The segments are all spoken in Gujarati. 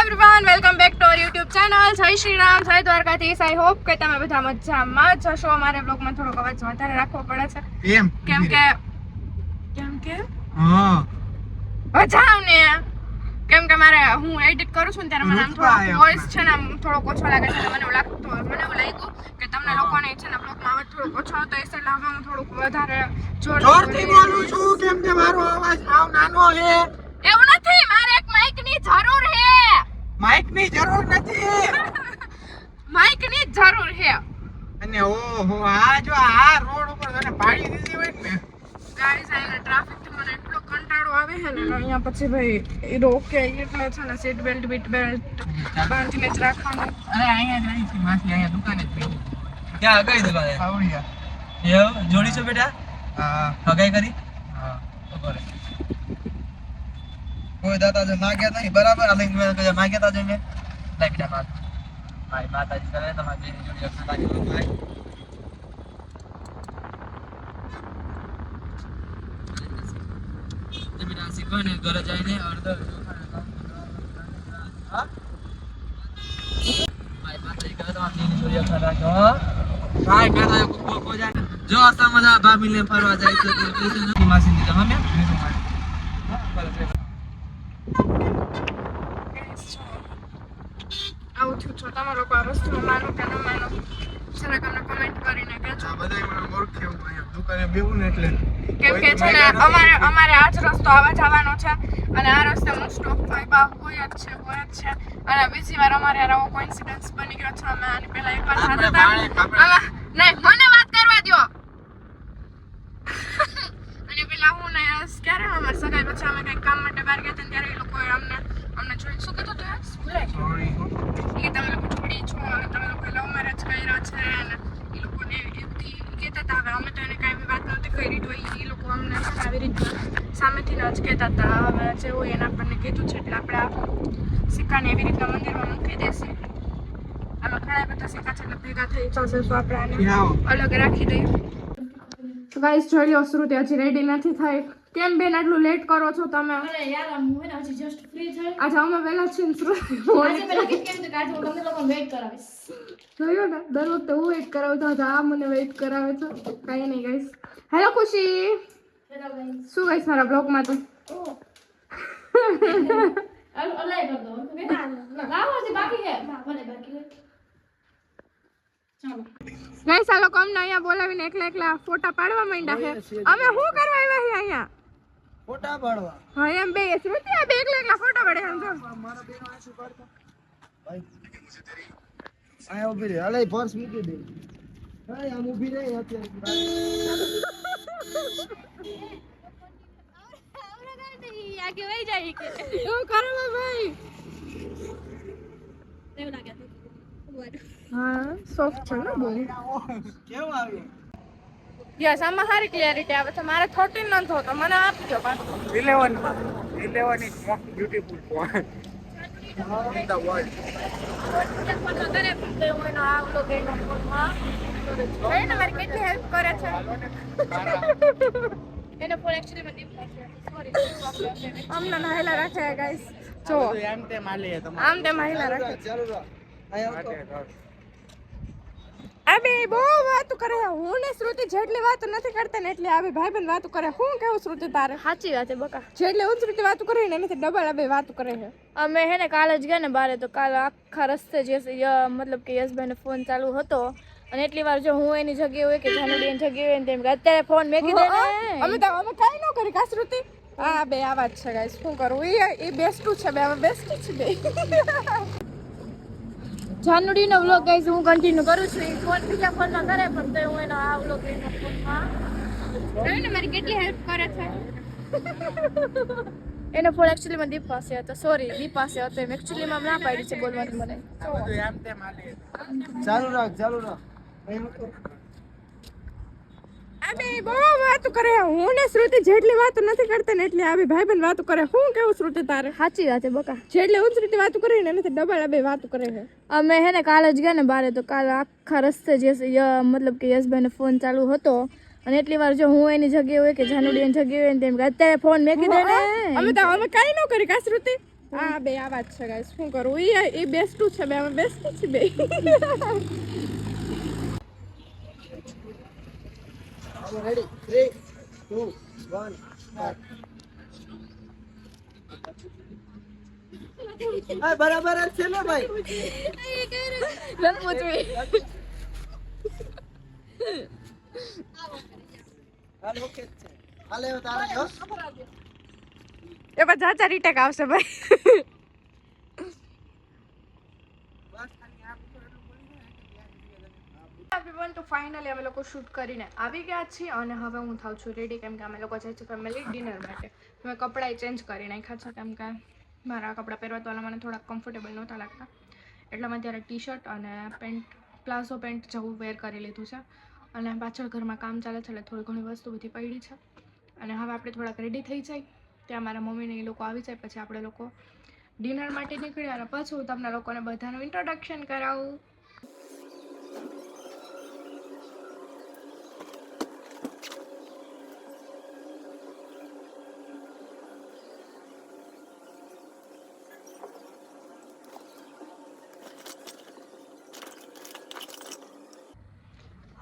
Everyone welcome back to our YouTube channel જય શ્રી રામ જય દ્વારકાધીશ. આઈ હોપ કે તમે બધા મજામાં જ હશો. અમારે બ્લોગમાં થોડોક અવાજ વધારે રાખવો પડે છે. કેમ? કેમ કે કેમ કે? હા. જાવ ને કેમ કે મારે હું એડિટ કરું છું ને ત્યારે મને આમ થોડો વોઇસ છે ને આમ થોડોક ઓછો લાગે છે મને એવું લાગતું મને એવું લાગ્યું કે તમને લોકોને છે ને બ્લોગમાં અવાજ થોડો ઓછો હતો એટલે હવે હું થોડુંક વધારે જોર જોરથી બોલું છું. કેમ કે મારો અવાજ સાવ નાનો છે એવું નથી મારે એક માઇકની જરૂર હે માઇકની જરૂર નથી. માઇકની જરૂર છે. અને ઓહો આ જો આ રોડ ઉપર તને પાડી દીધી હોય ને ગાઈસ આને ટ્રાફિક મને એટલો કંટાળો આવે છે ને અહીંયા પછી ભાઈ એ રોકે એટલે છે ને સીટ બેલ્ટ બીટ બેલ્ટ બાંધીને જ રાખવાનું. અરે અહીંયા જ રહી છે માસી અહીંયા દુકાને જ બેઠી ક્યાં કઈ દુકાને આવડિયા એવું? જોડી છો બેટા? હા. અગાઈ કરી? હા. બરાબર કોઈ દાદા જો માગ્યા નહીં, બરાબર? અને મેં કહ્યું માગ્યા તા જો મેં લાઈ બેટા માગ મારી માતાજી કરે તમારી બેની જોડી અક્ષર લાગી ભાઈ તે બેટા ને ઘરે જઈને અડધો મજા ભાભી ફરવા જાય છે માસી દીધા મેં. આવું થયું છો તમે લોકો આ વસ્તુ માનો કે ન માનો જરાક અમને કમેન્ટ કરીને કહેજો. આ બધાય મને ઓળખે હું અહીંયા દુકાને બેહું ને એટલે કેમ કે છે ને અમારે અમારે આ જ રસ્તો આવા જવાનો છે અને આ રસ્તે મોસ્ટ ઓફ બા હોય જ છે હોય જ છે. અને બીજી વાર અમારે આવો કોઇન્સિડન્સ બની ગયો છે અમે આની પહેલા એક વાર હતા નહીં મને વાત કરવા દ્યો. પેલા હું ને ક્યારે અમારે સગાઈ પછી અમે કંઈક કામ માટે બહાર ગયા ત્યારે એ લોકોએ અમને અમને જોઈ શું કીધું તું? યાર? ભૂલાઈ ગયું. સોરી કે તમે લોકો છોડી છો અને તમે લોકો લવ મેરેજ કર્યા છે અને એ લોકોને એવી કહેતા હતા. હવે અમે તો એને કાંઈ બી વાત નહોતી કરી તો એ લોકો અમને આવી રીતના સામેથી ન જ કહેતા હતા. હવે જેવું એને આપણને કીધું છે એટલે આપણે સિક્કાને એવી રીતના મંદિરમાં મૂકી દેશે. આમાં ઘણા બધા સિક્કા છે એટલે ભેગા થઈ જશે તો આપણે આને અલગ રાખી દઈએ. ગાઈસ જોઈ લો શ્રુતિ હજી રેડી નથી થઈ કેમ બેન આટલું લેટ કરો છો તમે અરે યાર હું હે ને હજી જસ્ટ ફ્રી થઈ. આજે અમે વહેલા છીએ ને શ્રુતિ આજે પેલા કીધું કેમ કે આજે હું તમને લોકો wait કરાવીશ. જોયો ને દર વખતે હું વેઇટ કરાવું હતો આજે આ મને વેઇટ કરાવે છે કઈ નહીં guys hello Khushi hello guys શું ગાઈસ મારા બ્લોગમાં તો ઓહ. અલ- અલાય કર દો. ઓકે? લાવો હજી બાકી છે. ના, ભલે બાકી હોય. ચાલો. ગાઈસ આ લોકો અમને અહીંયા બોલાવીને એકલા એકલા ફોટા પાડવા માંડ્યા છે. અમે શું કરવા આવ્યા છીએ અહીંયા? ફોટા પાડવા. હા એમ બે શ્રુતિ આ બે એકલા એકલા ફોટા પાડે એમ જો. મારા બેનો આંસુ પાડતો? આયા ઊભી રહે. અલે પર્સ મૂકી દે. હા આમ ઊભી રહે અત્યારે. એવું કરો ને ભાઈ? એવું લાગે છે. હા સોફ્ટ છે ને બહુ કેવું આવ્યું? યસ આમાં સારી ક્લિયરિટી આવે છે. મારે થર્ટીન નથી હોતો. મને આપજો પાછું. Eleven eleven is most beautiful phone the world મારી કેટલી હેલ્પ કરે છે? એનો deep થશે. Sorry. અમને નહેલા રાખે ગાઈસ જો. એમ તે માલી આમ તે મહિલા રાખે. ચાલુ રાખ આયા આ બે બહુ વાતો કરે હું ને શ્રુતિ જેટલી વાતો નથી કરતા ને એટલી ભાઈ ભાઈબંધ વાતો કરે. હું કેવું શ્રુતિ તારે? સાચી વાત છે બકા. જેટલી હું શ્રુતિ વાતો કરે ને એનાથી ડબલ અબે વાતો કરે છે. અમે હે ને કાલે જ ગયા ને બારે તો કાલે આખા રસ્તે જે ય- મતલબ કે યશભાઈ ફોન ચાલુ હતો. અને એટલી વાર જો હું એની જગ્યાએ હોય કે જાનુડી એની જગ્યાએ હોય ને તેમ અત્યારે ફોન મેકી દે ને. અમે તો અમે કાઈ ન કરી કા શ્રુતિ? આ બે આ વાત છે ગાઈસ શું કરું? એ એ બેસ્ટું છે બે અમે બેસ્ટ છે બે. જાનુડીનો વ્લોગ ગાઈઝ હું કન્ટિન્યુ કરું છું. એ ફોન બીજા ફોનમાં કરે પણ તો હું એનો આ વ્લોગ એનો ફોનમાં ને મારી કેટલી હેલ્પ કરે છે? એનો ફોન એકચ્યુઅલીમાં દીપ પાસે હતો સોરી દીપ પાસે હતો એમ એકચ્યુઅલીમાં ના પાડી છે બોલવાનું મને. ચાલુ રાખ ચાલુ રાખ. બહુ વાતો કરે. હું ને શ્રુતિ જેટલી વાતો નથી કરતા ને એટલી આ બે ભાઈબંધ વાતો કરે. હું કેવું શ્રુતિ તારે? સાચી વાત છે બકા. જેટલી હું શ્રુતિ વાતો કરી ને એનાથી ડબલ બે વાતો કરે છે. અમે હે ને કાલે જ ગયા ને બારે તો કાલે આખા રસ્તે જે મતલબ કે યશભાઈનો ફોન ચાલુ હતો. અને એટલી વાર જો હું એની જગ્યાએ હોય કે જાનુડી એની જગ્યાએ હોય ને તેમ કે અત્યારે ફોન મેકી દે ને. અમે તો અમે કઈ ન કરી કા શ્રુતિ? હા બે આ વાત છે ગાઈસ શું કરું? એ એ બેસ્ટું છે બે અમે બેસ્ટ છે બે. ટુ વન હા બરાબર જ છે ને ભાઈ? રમૂચવી હાલ ઓકે છે. હાલે જો એ પછી જાચા રીટેક આવશે ભાઈ. એવરીવન તો ફાઇનલી અમે લોકો શૂટ કરીને આવી ગયા છીએ અને હવે હું થાઉં છું રેડી કેમ કે અમે લોકો જાય છે ફેમિલી ડિનર માટે. મેં કપડાં ચેન્જ કરી નાખ્યા છે કેમ કે મારા કપડાં પહેરવા તો મને થોડાક કમ્ફર્ટેબલ નહોતા લાગતા. એટલે મેં ત્યારે ટી શર્ટ અને પેન્ટ પ્લાઝો પેન્ટ જેવું વેર કરી લીધું છે. અને પાછળ ઘરમાં કામ ચાલે છે એટલે થોડી ઘણી વસ્તુ બધી પડી છે. અને હવે આપણે થોડાક રેડી થઈ જાય. ત્યાં મારા મમ્મીને એ લોકો આવી જાય, પછી આપણે લોકો ડિનર માટે નીકળ્યા અને પછી હું તમને લોકોને બધાનું ઇન્ટ્રોડક્શન કરાવું.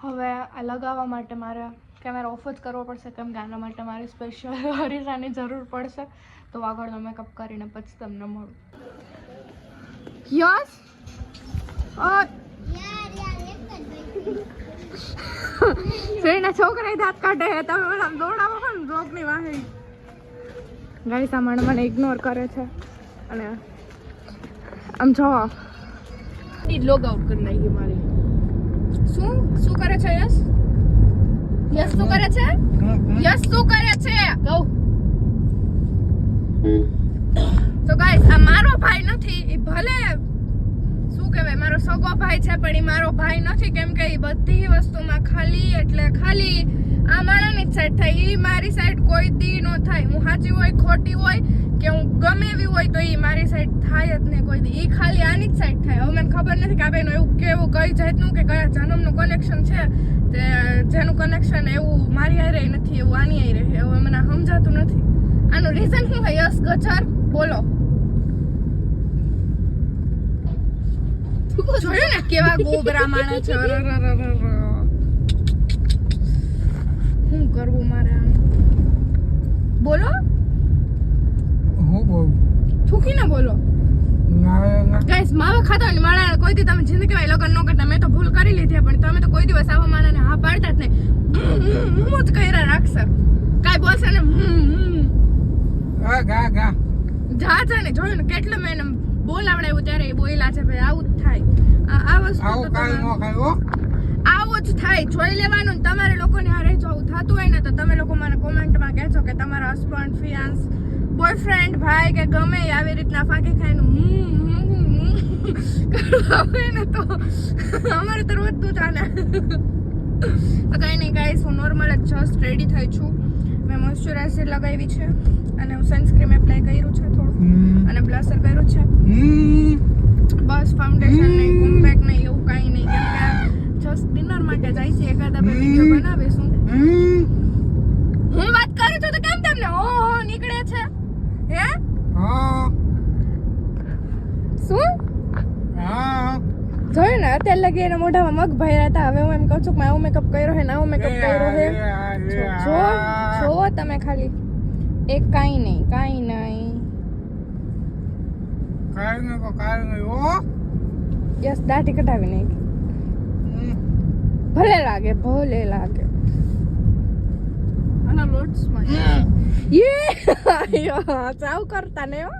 હવે આ લગાવવા માટે મારે કેમેરા ઓફ જ કરવો પડશે, કેમ કે આના માટે મારે સ્પેશિયલ હરીસાની જરૂર પડશે. તો આગળનો મેકઅપ કરીને પછી તમને મળું. યસ? શ્રીના છોકરા દાંત કાઢે તમે મને દોડાવો છો ને, રોગની વાહે. ઇગ્નોર કરે છે. અને આમ જો લોગ આઉટ કરી નાખી મારી. શું? શું કરે છે યશ? યશ શું કરે છે? યશ શું કરે છે? કહું તો ગાઈસ આ મારો ભાઈ નથી, એ ભલે, શું કહેવાય, મારો સગો ભાઈ છે, પણ એ મારો ભાઈ નથી, કેમ કે એ બધી વસ્તુમાં ખાલી એટલે ખાલી આ મારાની જ સાઈડ થાય, એ મારી સાઈડ કોઈ દી નો થાય. હું સાચી હોય, ખોટી હોય કે હું ગમે એવી હોય તો એ મારી સાઈડ થાય જ નહીં કોઈ દી. એ ખાલી આની જ સાઈડ થાય. હવે મને ખબર નથી કે આ બેનો એવું કેવું કઈ જાતનું કે કયા જન્મનું કનેક્શન છે. તે જેનું કનેક્શન એવું મારી હારે નથી, એવું આની આઈ રહે હવે મને સમજાતું નથી. આનું રીઝન શું હોય યસ ગજર? બોલો. જોયું ને કેવા ગોબરા માણસ છે. શું કરવું મારે બોલો. હું બહુ થૂકી ને બોલો ગાઈસ માવા ખાતા હોય ને માણા કોઈ દી તમે જિંદગીમાં લગન ન કરતા. મેં તો ભૂલ કરી લીધી પણ તમે તો કોઈ દિવસ આવા માણાને હા પાડતા જ નહીં. હું જ કર્યા રાખશે. કાંઈ બોલશે ને. ગા ગા. જા છે ને જોયું ને કેટલું મેં બોલાવડાવ્યું ત્યારે એ બોલ્યા છે ભાઈ આવું જ થાય. આ- આ વસ્તુ તો હો. આવું જ થાય જોઈ લેવાનું તમારે લોકોને હારે જો આવું થતું હોય ને તો તમે લોકો મને કોમેન્ટમાં કહેજો કે તમારા હસબન્ડ ફિયાન્સ બોયફ્રેન્ડ ભાઈ કે ગમે આવી રીતના ફાંકી ખાઈને કરવા હોય ને તો અમારે તો રોજ તું ચાલે તો કંઈ નહીં કાંઈ હું નોર્મલ જ જસ્ટ રેડી થઈ છું. મેં મોઇશ્ચરાઇઝર લગાવી છે અને હું સનસ્ક્રીન એપ્લાય કર્યું છે થોડું અને બ્લશર કર્યું છે. બસ ફાઉન્ડેશન નહીં કોમ્પેક્ટ નહીં એવું કાંઈ નહીં. કેમ કે જસ્ટ ડિનર માટે જાય છે એકાદા બે વીડિયો બનાવીશું હું વાત કરું છું તો કેમ તમને હો હો નીકળે છે હે શું જોયું ને અત્યારે લગી એના મોઢામાં મગ ભર્યા હતા હવે હું એમ કહું છું કે આવું મેકઅપ કર્યો હે ને આવું મેકઅપ કર્યો હે. જો જો તમે ખાલી. એક કાઈ નહીં કાઈ નહીં. કાંઈ નહીં કાંઈ નહીં હો. યસ દાઢી કઢાવી નાખી. ભલે લાગે ભલે લાગે. આના લોટ્સમાં યે આયો ચાવ કરતા ને હો.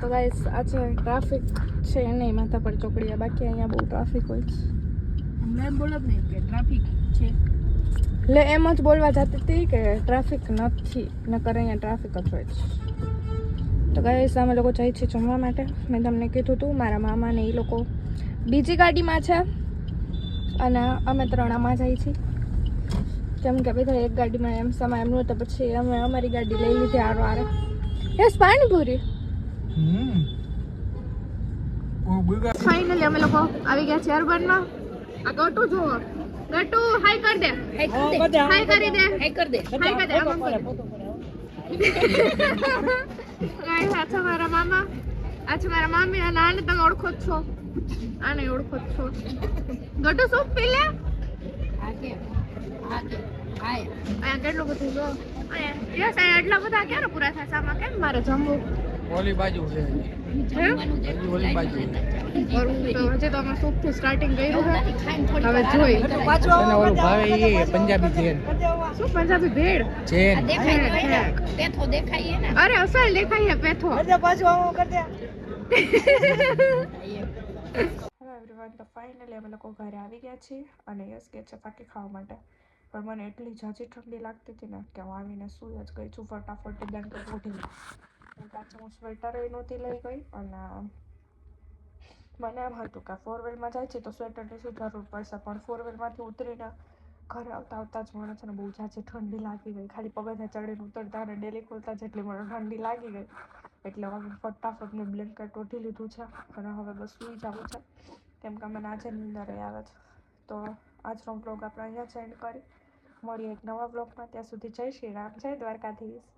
તો ગાઈસ આજે ટ્રાફિક છે નહીં માથા પર ચોકડીયા બાકી અહીંયા બહુ ટ્રાફિક હોય છે. મેં એમ બોલો જ નહીં કે ટ્રાફિક છે. એટલે એમ જ બોલવા જતી હતી કે ટ્રાફિક નથી નકર અહીંયા ટ્રાફિક જ હોય છે. તો ગાઈસ અમે લોકો જઈએ છીએ જમવા માટે. મેં તમને કીધું હતું મારા મામા ને એ લોકો બીજી ગાડીમાં છે. અને અમે ત્રણ આમાં જઈએ છીએ. કેમ કે બધા એક ગાડીમાં એમ સમય એમનું તો પછી અમે અમારી ગાડી લઈ લીધી આરો આરે યસ પાણીપુરી ફાઇનલી અમે લોકો આવી ગયા છે અર્બનમાં આ ગટુ જુઓ. ગટુ હાઈ કર દે. હાઈ કરી દે. હાઈ કર દે. હાઈ કર દે. ગાઈસ આ છે મારા મામા. આ છે મારા મામી. અને આને તમે ઓળખો જ છો. આને ઓળખો જ છો. ગટુ શું પી લે? અહીંયા કેટલું બધું જો. અહીંયા યસ અહીંયા એટલા બધા ક્યારે પૂરા થશે આમાં કેમ મારે જમવું? ઓલી બાજુ છે. હે? ઓલી બાજુ હજી તો અમે સૂપથી સ્ટાર્ટિંગ કર્યું છે હવે જોઈ. અને ઓલું ભાવે એ પંજાબી ભેળ. શું પંજાબી ભેળ? જેન. અરે અસલ દેખાય છે પેથો. હેલો એવરીવન તો ફાઇનલી અમે લોકો ઘરે આવી ગયા છીએ અને યસ કે છે પાકી ખાવા માટે. પણ મને એટલી જાજી ઠંડી લાગતી હતી ને કે હું આવીને સૂઈ જ ગઈ છું ફટાફટ બ્લેન્કેટ ઉઠીને. પાછું હું સ્વેટરે નહોતી લઈ ગઈ અને મને એમ હતું કે ફોરવેલમાં જાય છે તો સ્વેટરની શું જરૂર પડશે, પણ ફોરવેલમાંથી ઉતરીને ઘરે આવતા આવતા જ મને છે ને બહુ જાજી ઠંડી લાગી ગઈ. ખાલી પગથિયા ચડીને ઉતરતા અને ડેલી ખોલતા જેટલી મને ઠંડી લાગી ગઈ. એટલે હવે ફટાફટ મેં બ્લેન્કેટ ઓઢી લીધું છે અને હવે બસ સૂઈ જવું છે. કેમ કે મને આજે નીંદર આવે છે. તો આજનો બ્લોગ આપણે અહીંયા સેન્ડ કરી. મળીએ એક નવા બ્લોગમાં ત્યાં સુધી જય શ્રી રામ, જય દ્વારકાધીશ.